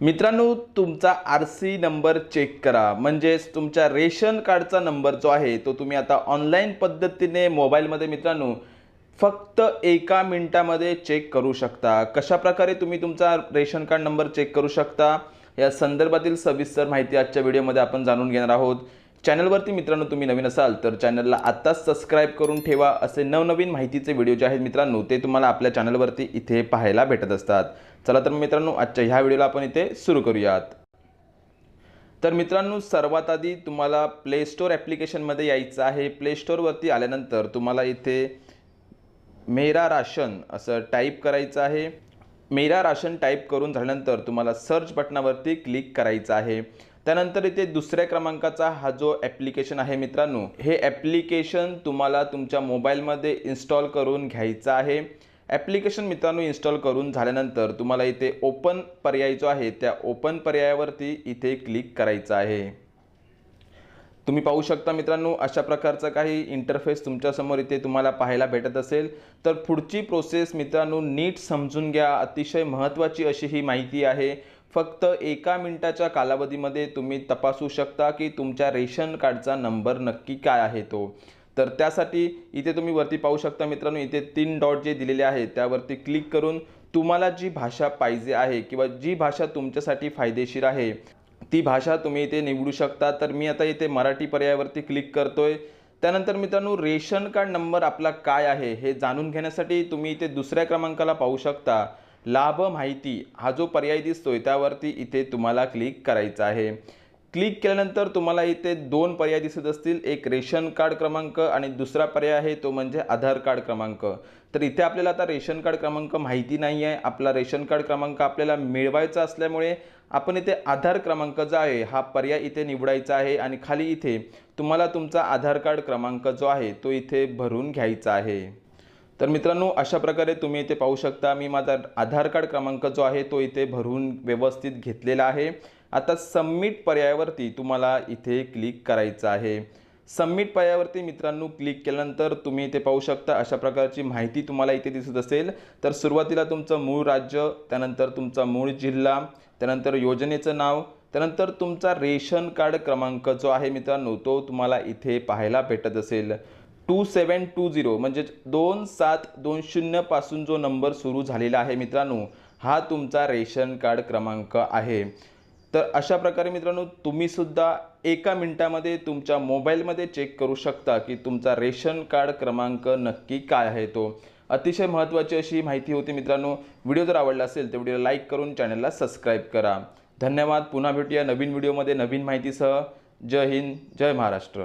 मित्रांनो तुमचा R C number check करा. म्हणजेच तुमच्या रेशन कार्डचा नंबर जो आहे तो तुम्ही आता ऑनलाईन पद्धतीने मोबाईलमध्ये मित्रांनो फक्त एका मिनटामध्ये चेक करू शकता. कशा प्रकारे तुम्ही तुमचा रेशन कार्ड नंबर चेक करू शकता या संदर्भातील सविस्तर माहिती आजच्या व्हिडिओमध्ये आपण जाणून घेणार आहोत. चॅनलवरती मित्रांनो तुम्ही नवीन असाल तर चॅनलला आत्ताच सबस्क्राईब करून ठेवा असे नवनवीन माहितीचे व्हिडिओ जे आहेत मित्रांनो ते तुम्हाला आपल्या चॅनलवरती इथे पाहायला भेटत असतात. चला तर मित्रांनो आजच्या ह्या व्हिडिओला आपण इथे सुरू करूयात. तर मित्रांनो सर्वात आधी तुम्हाला प्ले स्टोअर ॲप्लिकेशनमध्ये यायचं आहे. प्ले स्टोअरवरती आल्यानंतर तुम्हाला इथे मेरा राशन असं टाईप करायचं आहे. मेरा राशन टाईप करून झाल्यानंतर तुम्हाला सर्च बटनावरती क्लिक करायचं आहे. त्यानंतर इथे दुसऱ्या क्रमांकाचा हा जो ॲप्लिकेशन आहे मित्रांनो हे ॲप्लिकेशन तुम्हाला तुमच्या मोबाईलमध्ये इन्स्टॉल करून घ्यायचं आहे. ॲप्लिकेशन मित्रांनो इन्स्टॉल करून झाल्यानंतर तुम्हाला इथे ओपन पर्याय जो आहे त्या ओपन पर्यायावरती इथे क्लिक करायचं आहे. तुम्ही पाहू शकता मित्रांनो अशा प्रकारचा काही इंटरफेस तुमच्यासमोर इथे तुम्हाला पाहायला भेटत असेल. तर पुढची प्रोसेस मित्रांनो नीट समजून घ्या. अतिशय महत्त्वाची अशी ही माहिती आहे. फक्त एका मिनिटाच्या कालावधीमध्ये तुम्ही तपासू शकता की तुमच्या रेशन कार्डचा नंबर नक्की काय आहे तो. तर त्यासाठी इथे तुम्ही वरती पाहू शकता मित्रांनो इथे तीन डॉट जे दिलेले आहेत त्यावरती क्लिक करून तुम्हाला जी भाषा पाहिजे आहे किंवा जी भाषा तुमच्यासाठी फायदेशीर आहे ती भाषा तुम्ही इथे निवडू शकता. तर मी आता इथे मराठी पर्यायावरती क्लिक करतोय. त्यानंतर मित्रांनो रेशन कार्ड नंबर आपला काय आहे हे जाणून घेण्यासाठी तुम्ही इथे दुसऱ्या क्रमांकाला पाहू शकता. लाभ माहिती हा जो पर्याय दिसतोय त्यावरती इथे तुम्हाला क्लिक करायचं आहे. क्लिक केल्यानंतर तुम्हाला इथे दोन पर्याय दिसत असतील. एक रेशन कार्ड क्रमांक आणि दुसरा पर्याय आहे तो म्हणजे आधार कार्ड क्रमांक. तर इथे आपल्याला आता रेशन कार्ड क्रमांक माहिती नाही आहे. आपला रेशन कार्ड क्रमांक आपल्याला मिळवायचा असल्यामुळे आपण इथे आधार क्रमांक जो आहे हा पर्याय इथे निवडायचा आहे आणि खाली इथे तुम्हाला तुमचा आधार कार्ड क्रमांक जो आहे तो इथे भरून घ्यायचा आहे. तर मित्रांनो अशा प्रकारे तुम्ही इथे पाहू शकता मी माझा आधार कार्ड क्रमांक जो आहे तो इथे भरून व्यवस्थित घेतलेला आहे. आता सबमिट पर्यायावरती तुम्हाला इथे क्लिक करायचं आहे. सबमिट पर्यायावरती मित्रांनो क्लिक केल्यानंतर तुम्ही इथे पाहू शकता अशा प्रकारची माहिती तुम्हाला इथे दिसत असेल. तर सुरुवातीला तुमचं मूळ राज्य त्यानंतर तुमचा मूळ जिल्हा त्यानंतर योजनेचं नाव त्यानंतर तुमचा रेशन कार्ड क्रमांक जो आहे मित्रांनो तो तुम्हाला इथे पाहायला भेटत असेल. टू सेवन टू झिरो म्हणजे दोन सात दोन शून्यपासून जो नंबर सुरू झालेला आहे मित्रांनो हा तुमचा रेशन कार्ड क्रमांक आहे. तर अशा प्रकारे मित्रांनो तुम्हीसुद्धा एका मिनटामध्ये तुमच्या मोबाईलमध्ये चेक करू शकता की तुमचा रेशन कार्ड क्रमांक नक्की काय आहे तो. अतिशय महत्त्वाची अशी माहिती होती मित्रांनो व्हिडिओ जर आवडला असेल तर व्हिडिओला लाईक करून चॅनलला सबस्क्राईब करा. धन्यवाद पुन्हा भेटूया नवीन व्हिडिओमध्ये नवीन माहितीसह. जय हिंद जय महाराष्ट्र.